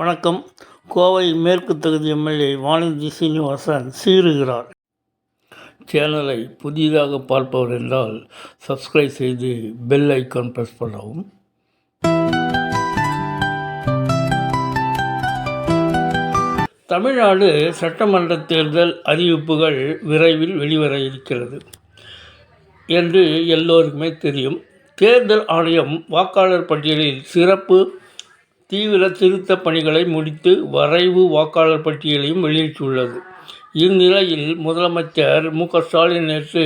வணக்கம். கோவை மேற்கு தொகுதி எம்எல்ஏ வானதி சீனிவாசன் சீறுகிறார். சேனலை புதிதாக பார்ப்பவர் என்றால் சப்ஸ்கிரைப் செய்து பெல் ஐக்கான் ப்ரெஸ் பண்ணவும். தமிழ்நாடு சட்டமன்ற தேர்தல் அறிவிப்புகள் விரைவில் வெளிவர இருக்கிறது என்று எல்லோருக்குமே தெரியும். தேர்தல் ஆணையம் வாக்காளர் பட்டியலில் சிறப்பு தீவிர திருத்த பணிகளை முடித்து வரைவு வாக்காளர் பட்டியலையும் வெளியிட்டுள்ளது. இந்நிலையில் முதலமைச்சர் மு. க. ஸ்டாலின் நேற்று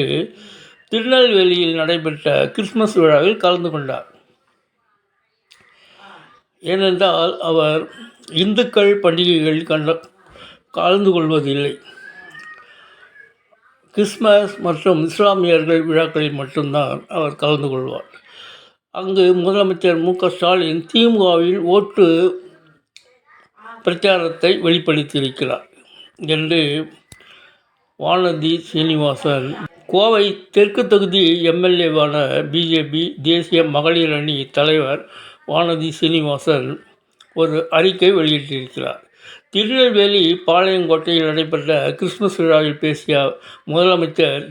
திருநெல்வேலியில் நடைபெற்ற கிறிஸ்துமஸ் விழாவில் கலந்து கொண்டார். ஏனென்றால் அவர் இந்துக்கள் பண்டிகைகளில் கண்ட கலந்து கொள்வதில்லை. கிறிஸ்மஸ் மற்றும் இஸ்லாமியர்கள் விழாக்களில் மட்டும்தான் அவர் கலந்து கொள்வார். அங்கு முதலமைச்சர் மு க ஸ்டாலின் திமுகவின் ஓட்டு பிரச்சாரத்தை வெளிப்படுத்தியிருக்கிறார் என்று வானதி சீனிவாசன் கோவை தெற்கு தொகுதி எம்எல்ஏவான பிஜேபி தேசிய மகளிர் அணி தலைவர் வானதி சீனிவாசன் ஒரு அறிக்கை வெளியிட்டிருக்கிறார். திருநெல்வேலி பாளையங்கோட்டையில் நடைபெற்ற கிறிஸ்துமஸ் விழாவில் பேசிய முதலமைச்சர்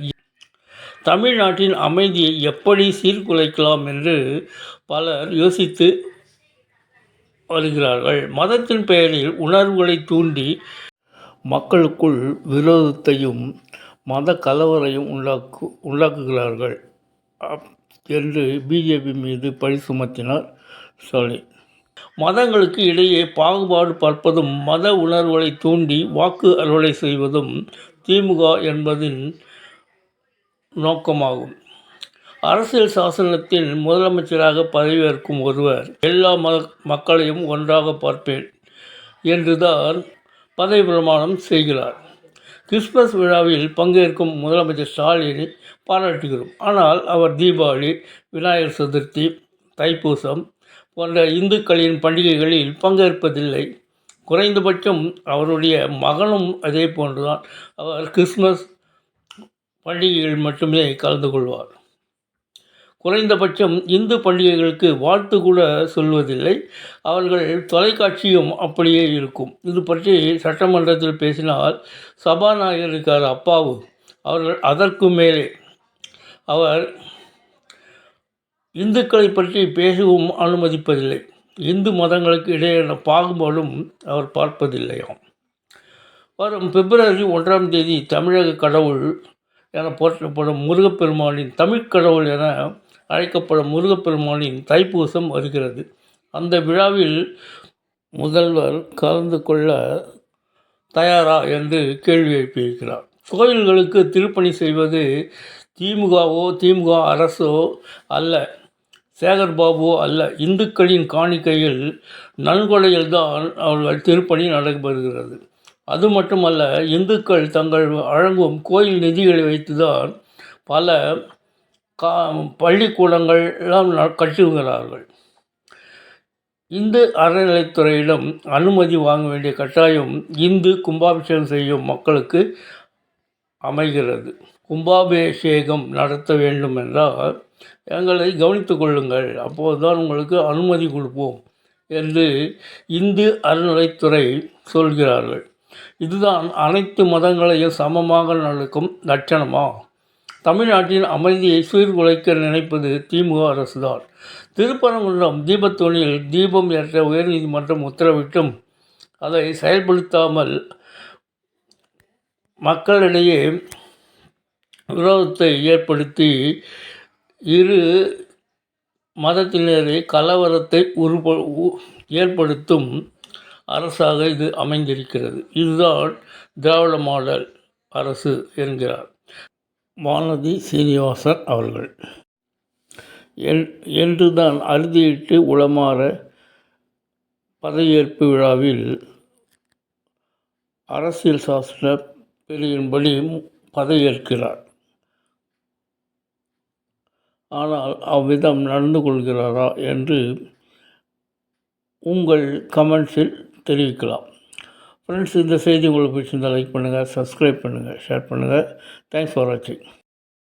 தமிழ்நாட்டின் அமைதியை எப்படி சீர்குலைக்கலாம் என்று பலர் யோசித்து வருகிறார்கள். மதத்தின் பெயரில் உணர்வுகளை தூண்டி மக்களுக்குள் விரோதத்தையும் மத கலவரையும் உண்டாக்கு உண்டாக்குகிறார்கள். என்று பிஜேபி மீது பழி சுமத்தினார் ஸ்டாலின். மதங்களுக்கு இடையே பாகுபாடு பார்ப்பதும் மத உணர்வுகளை தூண்டி வாக்கு அறுவடை செய்வதும் திமுக என்பதின் நோக்கமாகும். அரசியல் சாசனத்தில் முதலமைச்சராக பதவியேற்கும் ஒருவர் எல்லா மத மக்களையும் ஒன்றாக பார்ப்பேன் என்றுதான் பதவி பிரமாணம் செய்கிறார். கிறிஸ்மஸ் விழாவில் பங்கேற்கும் முதலமைச்சர் ஸ்டாலினை பாராட்டுகிறோம். ஆனால் அவர் தீபாவளி விநாயகர் சதுர்த்தி தைப்பூசம் போன்ற இந்துக்களின் பண்டிகைகளில் பங்கேற்பதில்லை. குறைந்தபட்சம் அவருடைய மகனும் அதே போன்றுதான். அவர் கிறிஸ்மஸ் பண்டிகைகள் மட்டுமே கலந்து கொள்வார். குறைந்தபட்சம் இந்து பண்டிகைகளுக்கு வாழ்த்து கூட சொல்வதில்லை. அவர்கள் தொலைக்காட்சியும் அப்படியே இருக்கும். இது பற்றி சட்டமன்றத்தில் பேசினால் சபாநாயகர் இருக்கார் அப்பாவு அவர்கள் அதற்கு மேலே. அவர் இந்துக்களை பற்றி பேசவும் அனுமதிப்பதில்லை. இந்து மதங்களுக்கு இடையேயான பாகுபாடும் அவர் பார்ப்பதில்லையாம். வரும் பிப்ரவரி ஒன்றாம் தேதி தமிழக கடவுள் என போற்றப்படும் முருகப்பெருமானின் தமிழ் கடவுள் என அழைக்கப்படும் முருகப்பெருமானின் தைப்பூசம் வருகிறது. அந்த விழாவில் முதல்வர் கலந்து கொள்ள தயாரா என்று கேள்வி எழுப்பியிருக்கிறார். கோயில்களுக்கு திருப்பணி செய்வது திமுகவோ திமுக அரசோ அல்ல சேகர்பாபுவோ அல்ல. இந்துக்களின் காணிக்கையில் நன்கொடையில்தான் அவர்கள் திருப்பணி நடைபெறுகிறது. அது மட்டுமல்ல இந்துக்கள் தங்கள் வழங்கும் கோயில் நிதிகளை வைத்துதான் பல கா பள்ளிக்கூடங்கள் எல்லாம் கட்டுகிறார்கள். இந்து அறநிலைத்துறையிடம் அனுமதி வாங்க வேண்டிய கட்டாயம் இந்து கும்பாபிஷேகம் செய்யும் மக்களுக்கு அமைகிறது. கும்பாபிஷேகம் நடத்த வேண்டும் என்றால் எங்களை கவனித்து கொள்ளுங்கள். அப்போது தான் உங்களுக்கு அனுமதி கொடுப்போம் என்று இந்து அறநிலைத்துறை சொல்கிறார்கள். இதுதான் அனைத்து மதங்களையும் சமமாக நடக்கும் லட்சணமா? தமிழ்நாட்டின் அமைதியை சீர்குலைக்க நினைப்பது திமுக அரசுதான். திருப்பரங்குன்றம் தீபத்தோணியில் தீபம் ஏற்ற உயர்நீதிமன்றம் உத்தரவிட்டும். அதை செயல்படுத்தாமல் மக்களிடையே விரோதத்தை ஏற்படுத்தி இரு மதத்தினரை கலவரத்தை உருப ஏற்படுத்தும். அரசாக இது அமைந்திருக்கிறது. இதுதான் திராவிட மாடல் அரசு என்கிறார். வானதி சீனிவாசன் அவர்கள். என்று தான் அறுதியிட்டு உளமாற பதவியேற்பு விழாவில் அரசியல் சாசன பிரிவின்படி பதவியேற்கிறார். ஆனால் அவ்விதம் நடந்து கொள்கிறாரா என்று உங்கள் கமெண்ட்ஸில் தெரிவிக்கலாம். ஃப்ரெண்ட்ஸ் இந்த செய்தி உங்களுக்கு பிடிச்சிருந்தால் லைக் பண்ணுங்கள் சப்ஸ்கிரைப் பண்ணுங்கள் ஷேர் பண்ணுங்கள் தேங்க்ஸ் ஃபார் வாட்சிங்